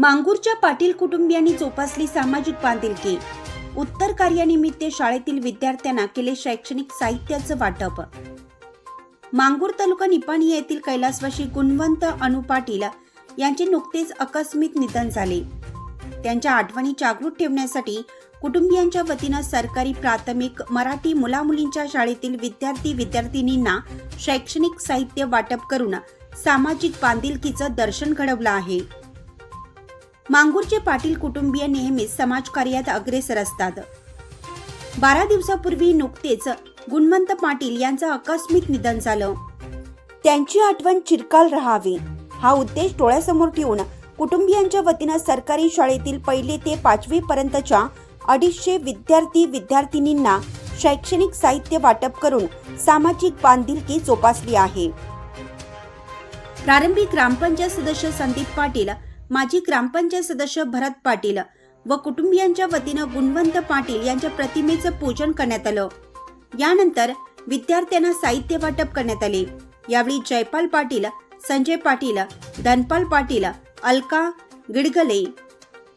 मांगूरच्या पाटील कुटुंबियांनी जोपासली सामाजिक बांधिलकी. उत्तर कार्यानिमित्त शाळेतील विद्यार्थ्यांना केले शैक्षणिक साहित्याचं वाटप. मांगूर तालुका निपाणी येथील कैलासवाशी गुणवंत अनु पाटील यांचे नुकतेच आकस्मिक निधन झाले. त्यांच्या आठवणी जागृत ठेवण्यासाठी कुटुंबियांच्या वतीनं सरकारी प्राथमिक मराठी मुलामुलींच्या शाळेतील विद्यार्थी विद्यार्थिनींना शैक्षणिक साहित्य वाटप करून सामाजिक बांधिलकीचं दर्शन घडवलं आहे. मांगूरचे पाटील कुटुंबीय नेहमीच समाजकार्यात अग्रेसर असतात. बारा दिवसापूर्वी नुकतेच गुणवंत पाटील यांचं आकस्मिक निधन झालं. त्यांची आठवण चिरकाल राहावी हा उद्देश डोळ्यासमोर ठेवून कुटुंबियांच्या वतीनं सरकारी शाळेतील पहिले ते पाचवी पर्यंतच्या अडीचशे विद्यार्थी विद्यार्थिनींना शैक्षणिक साहित्य वाटप करून सामाजिक बांधिलकी जोपासली आहे. प्रारंभी ग्रामपंचायत सदस्य संदीप पाटील माजी ग्रामपंचायत सदस्य भरत पाटील व कुटुंबियांच्या वतीनं गुणवंत पाटील यांच्या प्रतिमेचं पूजन करण्यात आलं. यानंतर विद्यार्थ्यांना साहित्य वाटप करण्यात आले. यावेळी जयपाल पाटील संजय पाटील धनपाल पाटील अलका गिडगले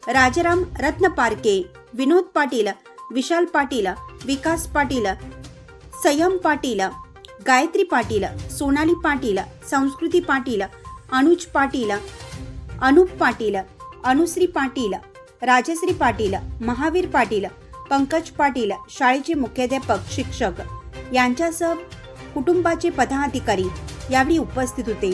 राजाराम रत्न पारके विनोद पाटील विशाल पाटील विकास पाटील संयम पाटील गायत्री पाटील सोनाली पाटील संस्कृती पाटील अनुज पाटील अनुप पाटील अनुश्री पाटील राजश्री पाटील महावीर पाटील पंकज पाटील शाळेचे मुख्याध्यापक शिक्षक. यांच्यासह कुटुंबाचे पदाधिकारी यावेळी उपस्थित होते.